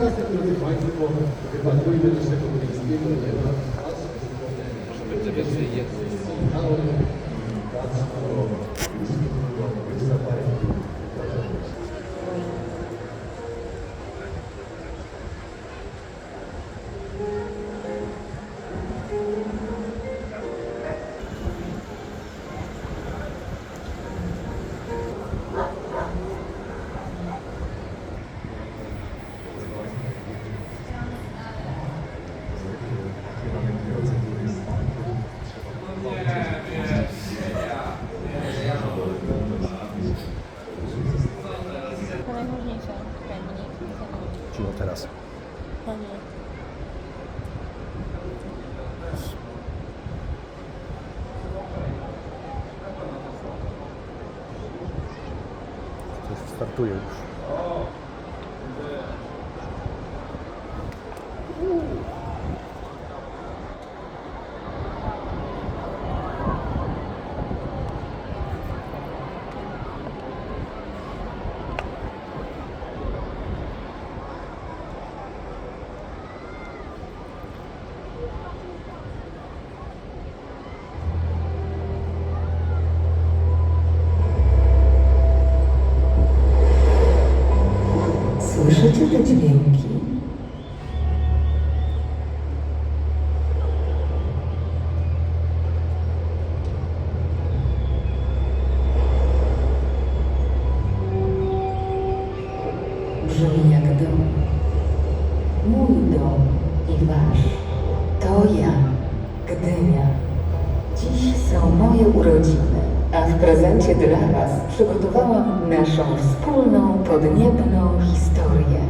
Щоб тебе є. uyuyormuş. Słyszycie te dźwięki? Brzmi jak dom. Mój dom i wasz. To ja, Gdynia. Dziś są moje urodziny, a w prezencie dla Was przygotowałam naszą wspólną, podniebną historię.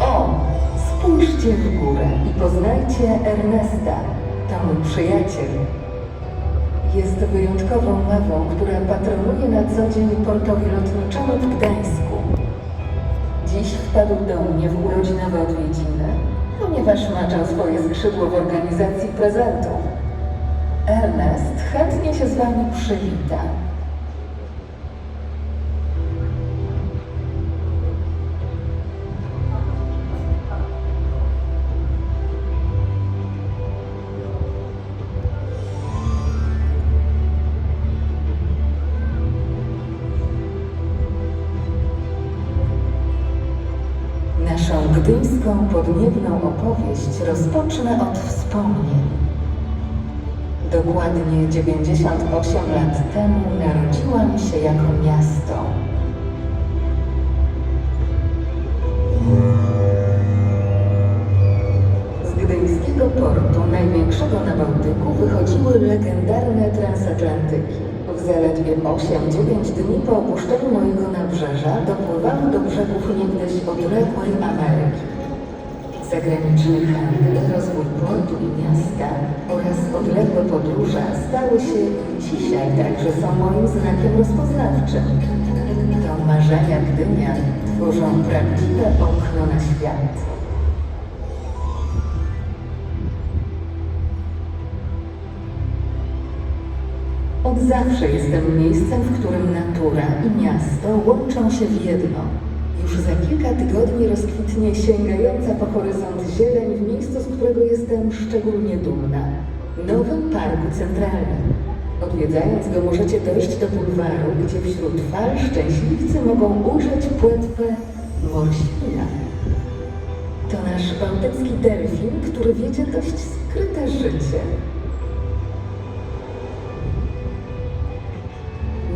O, spójrzcie w górę i poznajcie Ernesta, to mój przyjaciel. Jest wyjątkową lewą, która patronuje na co dzień portowi lotniczemu w Gdańsku. Dziś wpadł do mnie w urodzinowe odwiedziny, ponieważ maczał swoje skrzydło w organizacji prezentów. Ernest chętnie się z Wami przywita. Naszą gdyńską podniebną opowieść rozpocznę od wspomnień. Dokładnie 98 lat temu narodziłam się jako miasto. Z gdyńskiego portu, największego na Bałtyku, wychodziły legendarne transatlantyki. Zaledwie 8-9 dni po opuszczeniu mojego nabrzeża dopływały do brzegów niegdyś odległej Ameryki. Zagraniczny handel, rozwój portu i miasta oraz odległe podróże stały się dzisiaj także są moim znakiem rozpoznawczym. To marzenia Gdynia tworzą prawdziwe okno na świat. Od zawsze jestem miejscem, w którym natura i miasto łączą się w jedno. Już za kilka tygodni rozkwitnie sięgająca po horyzont zieleń w miejscu, z którego jestem szczególnie dumna. Nowym Parku Centralnym. Odwiedzając go możecie dojść do bulwaru, gdzie wśród fal szczęśliwcy mogą ujrzeć płetwę Morświna. To nasz bałtycki delfin, który wiedzie dość skryte życie.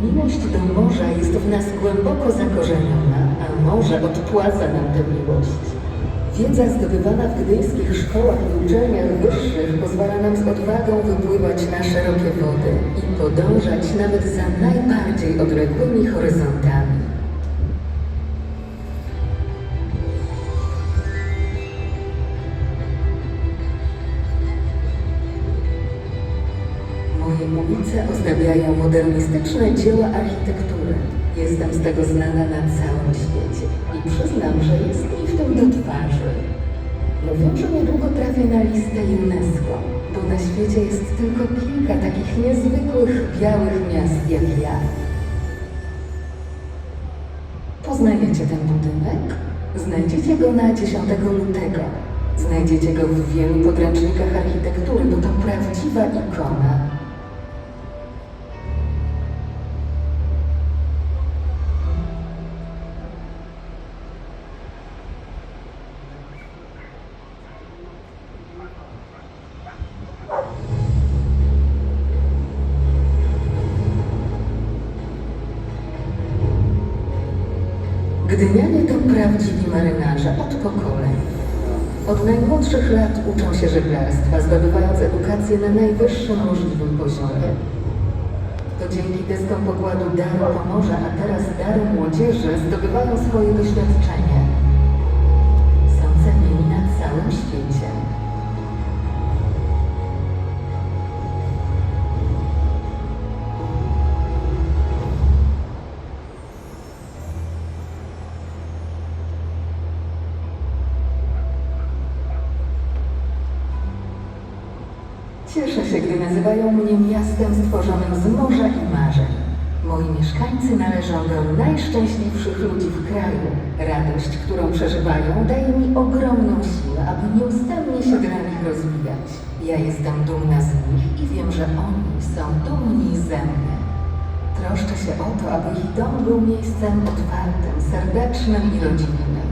Miłość do morza jest w nas głęboko zakorzeniona, a morze odpłaca nam tę miłość. Wiedza zdobywana w gdyńskich szkołach i uczelniach wyższych pozwala nam z odwagą wypływać na szerokie wody i podążać nawet za najbardziej odległymi horyzontami. Ulice ozdabiają modernistyczne dzieła architektury. Jestem z tego znana na całym świecie i przyznam, że jest mi w tym do twarzy. Mówią, że niedługo trafię na listę UNESCO, bo na świecie jest tylko kilka takich niezwykłych białych miast jak ja. poznajecie ten budynek? Znajdziecie go na 10 lutego. Znajdziecie go w wielu podręcznikach architektury, bo to prawdziwa ikona. Gdynianie to prawdziwi marynarze od pokoleń. Od najmłodszych lat uczą się żeglarstwa, zdobywając edukację na najwyższym możliwym poziomie. To dzięki deskom pokładu Daru Pomorza, a teraz Daru Młodzieży zdobywają swoje doświadczenie. Cieszę się, gdy nazywają mnie miastem stworzonym z morza i marzeń. Moi mieszkańcy należą do najszczęśliwszych ludzi w kraju. Radość, którą przeżywają, daje mi ogromną siłę, aby nieustannie się dla nich rozwijać. Ja jestem dumna z nich i wiem, że oni są dumni ze mnie. Troszczę się o to, aby ich dom był miejscem otwartym, serdecznym i rodzinnym.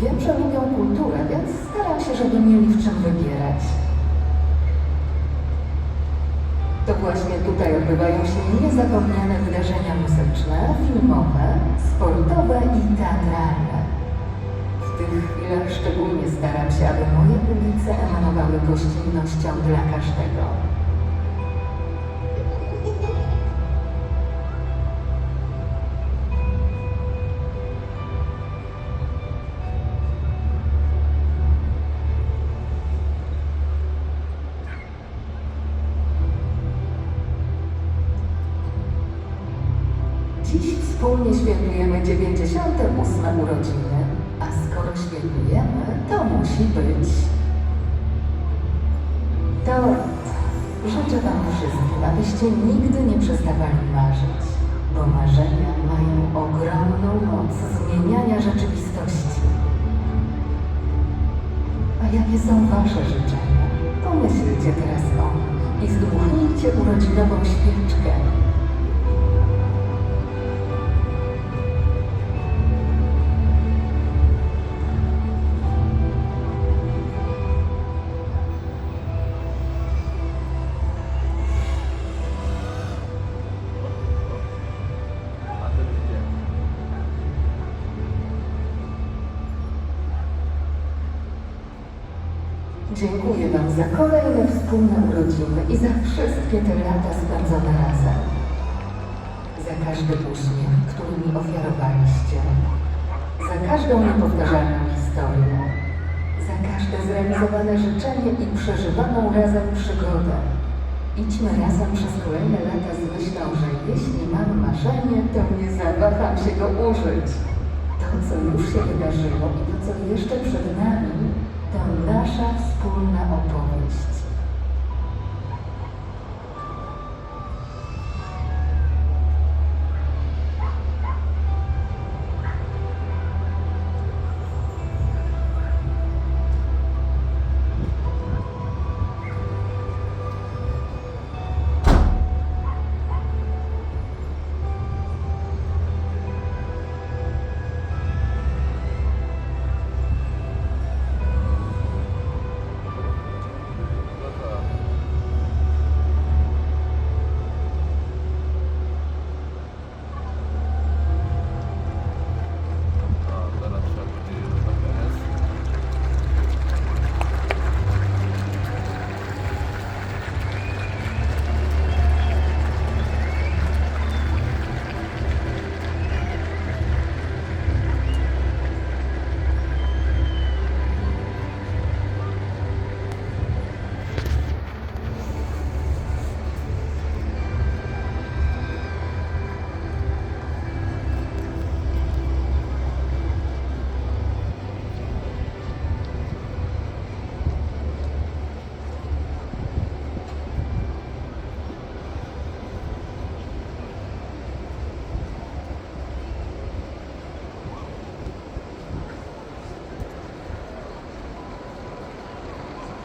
Wiem, że lubią kulturę, więc staram się, żeby mieli w czym wybierać. To właśnie tutaj odbywają się niezapomniane wydarzenia muzyczne, filmowe, sportowe i teatralne. W tych chwilach szczególnie staram się, aby moje ulice emanowały gościnnością dla każdego. Wspólnie świętujemy 98 urodziny, a skoro świętujemy, to musi być tort. Życzę Wam wszystkim, abyście nigdy nie przestawali marzyć, bo marzenia mają ogromną moc zmieniania rzeczywistości. A jakie są Wasze życzenia? Pomyślcie teraz o nich i zdmuchnijcie urodzinową świeczkę. Dziękuję Wam za kolejne wspólne urodziny i za wszystkie te lata spędzone razem. Za każdy uśmiech, który mi ofiarowaliście. Za każdą niepowtarzalną historię. Za każde zrealizowane życzenie i przeżywaną razem przygodę. Idźmy razem przez kolejne lata z myślą, że jeśli mam marzenie, to nie zawaham się go użyć. To, co już się wydarzyło i to, co jeszcze przed nami, to nasza wspólna opowieść.